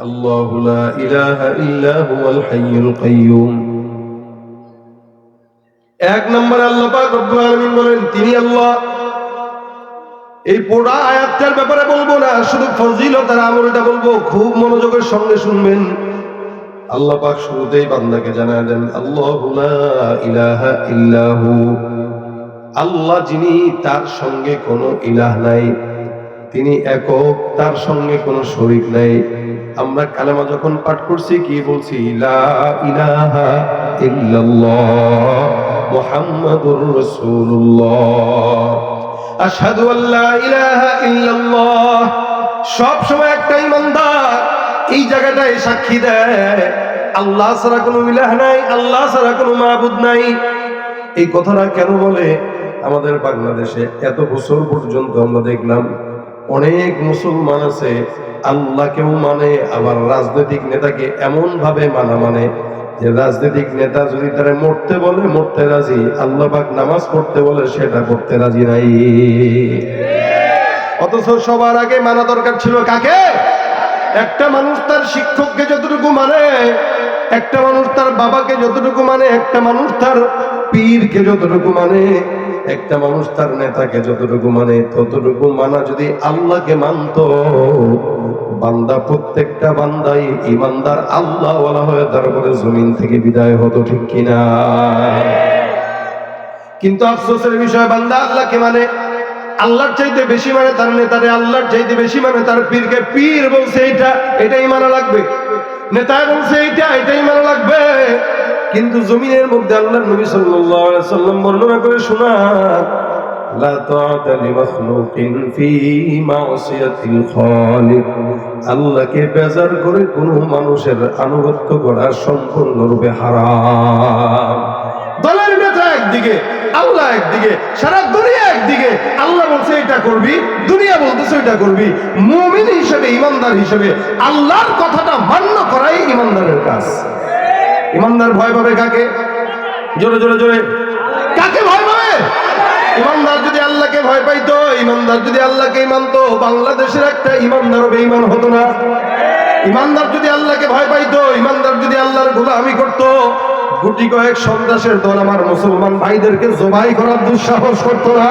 الله لا إله إلا هو الحي القيوم এক নম্বরে আল্লাহ পাক রব্বুল আলামিন বলেন তিনি আল্লাহ এই পোড়া আয়াতটার ব্যাপারে বলবো না শুধু ফজিলতার আমলটা বলবো খুব মনোযোগের সঙ্গে শুনবেন আল্লাহ পাক শুরুতেই বান্দাকে জানায় দেন আল্লাহু লা ইলাহা ইল্লাহু আল্লাহ যিনি তার সঙ্গে কোনো ইলাহ নাই তিনি একক, তার সঙ্গে কোনো শরিক নাই। আমরা কালেমা যখন পাঠ করছি, কি বলছি? লা ইলাহা ইল্লাল্লাহ মুহাম্মাদুর রাসূলুল্লাহ। আশহাদু আল্লা ইলাহা সব সময় একটা ইমানদার এই জায়গাটায় সাক্ষী দেয়, আল্লাহ ছাড়া কোনো ইলাহ নাই, আল্লাহ ছাড়া কোনো মাহবুদ নাই। এই কথাটা কেন বলে? আমাদের বাংলাদেশে এত বছর পর্যন্ত আমরা দেখলাম অনেক মুসলমান আছে, আল্লাহকেও মানে আবার রাজনৈতিক নেতাকে এমন ভাবে মানা মানে যে রাজনৈতিক নেতা যদি তারা মরতে বলে, মরতে রাজি, আল্লাহ পাক নামাজ পড়তে বলে, সেটা করতে রাজি নাই। অথচ সবার আগে মানা দরকার ছিল কাকে? একটা মানুষ তার শিক্ষককে যতটুকু মানে একটা মানুষ তার বাবাকে যতটুকু মানে একটা মানুষ তার পীরকে যতটুকু মানে একটা মানুষ তার নেতাকে যতটুকু মানে ততটুকু মানা যদি আল্লাহকে মানত, বান্দা প্রত্যেকটা বান্দাই ইমানদার আল্লাহ বলা হয়ে তারপরে জমিন থেকে বিদায় হতো ঠিক কিনা? কিন্তু আফসোসের বিষয়, বান্দা আল্লাহকে মানে আল্লাহর চাইতে বেশি মানে তার নেতারে, আল্লাহর চাইতে বেশি মানে তার পীরকে, পীর বলছে এইটা, এটাই মানা লাগবে। নেতায় বলছে এইটা, এটাই মানা লাগবে। কিন্তু জমিনের মধ্যে আল্লাহ নবী সাল্লাম বর্ণনা করে শোনা লা খালিক। আল্লাহকে বেজার করে কোনো মানুষের আনুগত্য করা সম্পূর্ণরূপে হারাম। দলের নেতা একদিকে, আল্লাহ একদিকে, সারা দুনিয়া একদিকে, আল্লাহ বলছে এটা করবি, দুনিয়া বলতেছে এটা করবি। মুমিন হিসেবে, ইমানদার হিসেবে আল্লাহর কথাটা মান্য করাই ইমানদারের কাজ। ইমানদার ভয় পাবে কাকে? জোরে জোরে জোরে। কাকে ভয় পাবে? ইমানদার যদি আল্লাহকে ভয় পাইতো, ইমানদার যদি আল্লাহকে মানতো, বাংলাদেশের একটা ইমানদারও বেঈমান হতো না। ইমানদার যদি আল্লাহকে ভয় পাইতো, ইমানদার যদি আল্লাহর গোলামি করতো, গুটি কয়েক সন্ত্রাসের দল আমার মুসলমান ভাইদেরকে জবাই করার দুঃসাহস করতো না।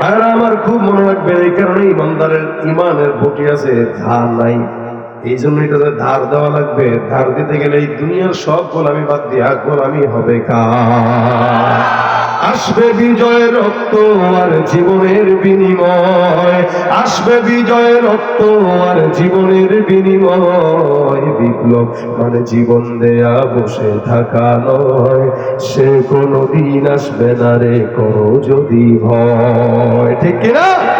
ভাইরা আমার খুব মনে রাখবে এই কারণে ইমানদারের, ইমানের বটি আছে ধার নাই। এই জন্য এটাতে ধার দেওয়া লাগবে। ধার দিতে গেলে এই দুনিয়ার সব গোলামি বাদ দিয়ে গোলামি হবে কা আসবে বিজয়ের রক্ত আর জীবনের বিনিময়। আসবে বিজয়ের রক্ত আর জীবনের বিনিময়। বিপ্লব মানে জীবন দেয়া, বসে থাকা নয়। সে কোনো দিন আসবে না রে করো যদি ভয়। ঠিক কিনা?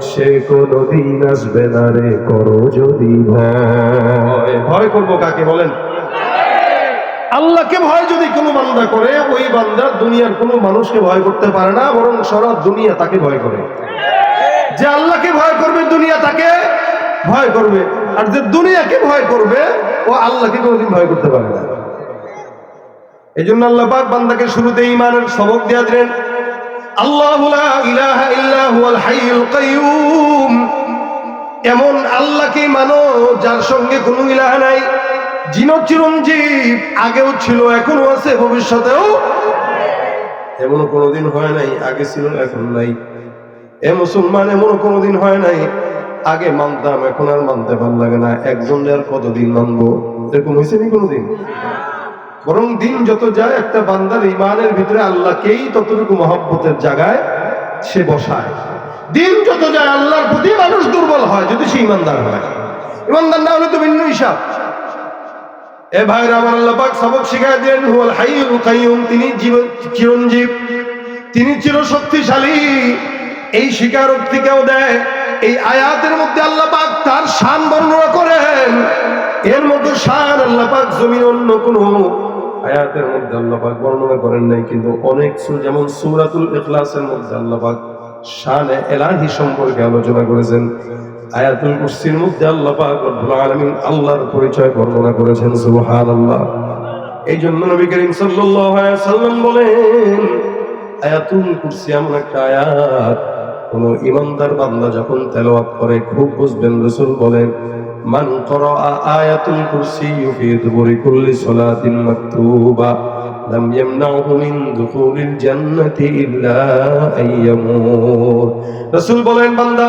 সে কোনো দিন আসবে না রে, করো যদি ভয়। ভয় করব কাকে বলেন? আল্লাহকে ভয় যদি কোনো বান্দা করে, ওই বান্দা দুনিয়ার কোনো মানুষকে ভয় করতে পারে না, বরং সারা দুনিয়া তাকে ভয় করে। যে আল্লাহকে ভয় করবে, দুনিয়া তাকে ভয় করবে। আর যে দুনিয়াকে ভয় করবে, ও আল্লাহকে কোনোদিন ভয় করতে পারে না। এই জন্য আল্লাহ বান্দাকে শুরুতে ইমানের সবক দিয়া দিলেন। আল্লাহু এমন আল্লাহকে মানো যার সঙ্গে কোনো ইলাহ নাই। জিন চিরঞ্জীব, আগেও ছিল এখনও আছে, ভবিষ্যতেও এমনও কোনোদিন হয় নাই, আগে ছিল, এখন নাই। এ মুসলমান, এমনও কোনোদিন হয় নাই, আগে মানতাম, এখন আর মানতে ভালো লাগে না। একজন আর কতদিন মানবো, এরকম হয়েছে নি কোনোদিন? বরং দিন যত যায়, একটা বান্দার ইমানের ভিতরে আল্লাহকেই ততটুকু মহব্বতের জায়গায় সে বসায়। দিন যত যায়, আল্লাহর প্রতি মানুষ দুর্বল হয়, যদি সে ইমানদার হয়। ইমানদার না হলে তো ভিন্ন হিসাব। এ ভাইরা আমার আল্লাহ পাক সবক শিখায় দিলেন, হুয়াল হাইয়ুল কাইয়ুম, তিনি জীবন চিরঞ্জীব, তিনি চির শক্তিশালী এই স্বীকারোক্তি কেউ দেয়, এই আয়াতের মধ্যে আল্লাহ পাক তার শান বর্ণনা করেন। এর মধ্যে শান আল্লাহ পাক জমিন অন্য কোনো আয়াতের মধ্যে আল্লাহ পাক বর্ণনা করেন নাই, কিন্তু অনেক সূরা যেমন সূরাতুল ইখলাসের মধ্যে আল্লাহ পাক শানে এলাহি সম্পর্কে আলোচনা করেছেন। আয়াতুল কুরসির মধ্যে আল্লাহ পাক রব্বুল আলামিন আল্লাহর পরিচয় বর্ণনা করেছেন, সুবহানাল্লাহ। এই জন্য নবী করিম সাল্লাল্লাহু সাল্লাম বলেন, আয়াতুল কুরসি এমন একটা আয়াত কোন ইমানদার বান্দা যখন তেলাওয়াত করে, খুব বুঝবেন রাসূল বলেন, মান করা আয়াতুল কুরসি ফি দুবুরি কুল্লি সালাতিন মাকতুবা, লাম ইয়ামনাহু মিন দুখুলিল জান্নাতি ইল্লা আইয়ামুত রাসূল বলেন, বান্দা,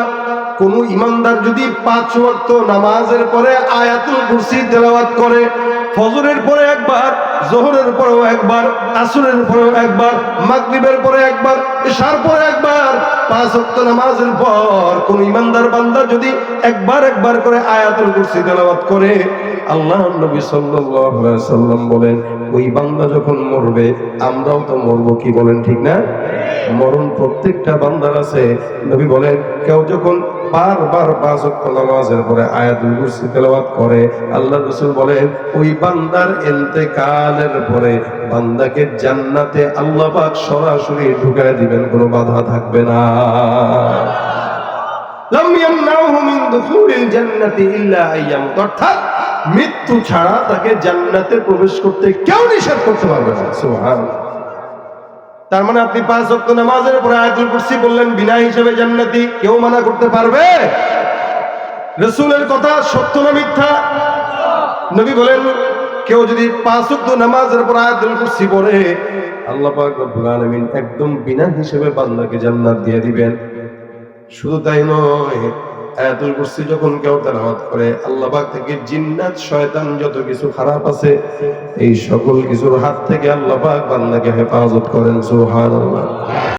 কোন ইমানদার যদি পাঁচ ওয়াক্ত নামাজের পরে আয়াতুল কুরসি তেলাওয়াত করে ফজরের পরে একবার, জোহরের পরেও একবার, আসরের পরেও একবার, মাগরিবের পরে একবার এশার পরে একবার, পাঁচ ওয়াক্ত নামাজের পর কোন ইমানদার বান্দা যদি একবার একবার করে আয়াতুল কুরসি তেলাওয়াত করে, আল্লাহ নবী সাল্লাল্লাহু আলাইহি সাল্লাম বলেন, ওই বান্দা যখন মরবে, আমরাও তো মরবো কি বলেন ঠিক না? মরণ প্রত্যেকটা বান্দার আছে। নবী বলেন, কেউ যখন বারবার নামাজের পরে আয়াতুল কুরসি তেলাওয়াত করে আল্লাহ রাসূল বলেন, ওই বান্দার ইন্তেকালের পরে বান্দাকে জান্নাতে আল্লাহ পাক সরাসরি ঢুকায় দিবেন, কোনো বাধা থাকবে না। অর্থাৎ মৃত্যু ছাড়া তাকে জান্নাতে প্রবেশ করতে কেউ নিষেধ করতে পারবে না। সুবহানাল্লাহ। তার মানে আপনি পাঁচ ওয়াক্ত নামাজের পরে আয়াতুল কুরসি বললেন বিনা হিসেবে জান্নাতি কেউ মানা করতে পারবে? রসুলের কথা সত্য না মিথ্যা? নবী বলেন, কেউ যদি পাঁচ ওয়াক্ত নামাজের উপর আয়াতুল কুরসি পড়ে, আল্লাহ পাক রব্বুল আলামিন একদম বিনা হিসেবে বান্দাকে জান্নাত দিয়ে দিবেন। শুধু তাই নয় আয়াতুল কুরসি যখন কেউ তেলাওয়াত করে, আল্লাহ পাক থেকে জিন্নাত, শয়তান যত কিছু খারাপ আছে, এই সকল কিছুর হাত থেকে আল্লাহ পাক বান্দাকে হেফাজত করেন, সুবহানাল্লাহ।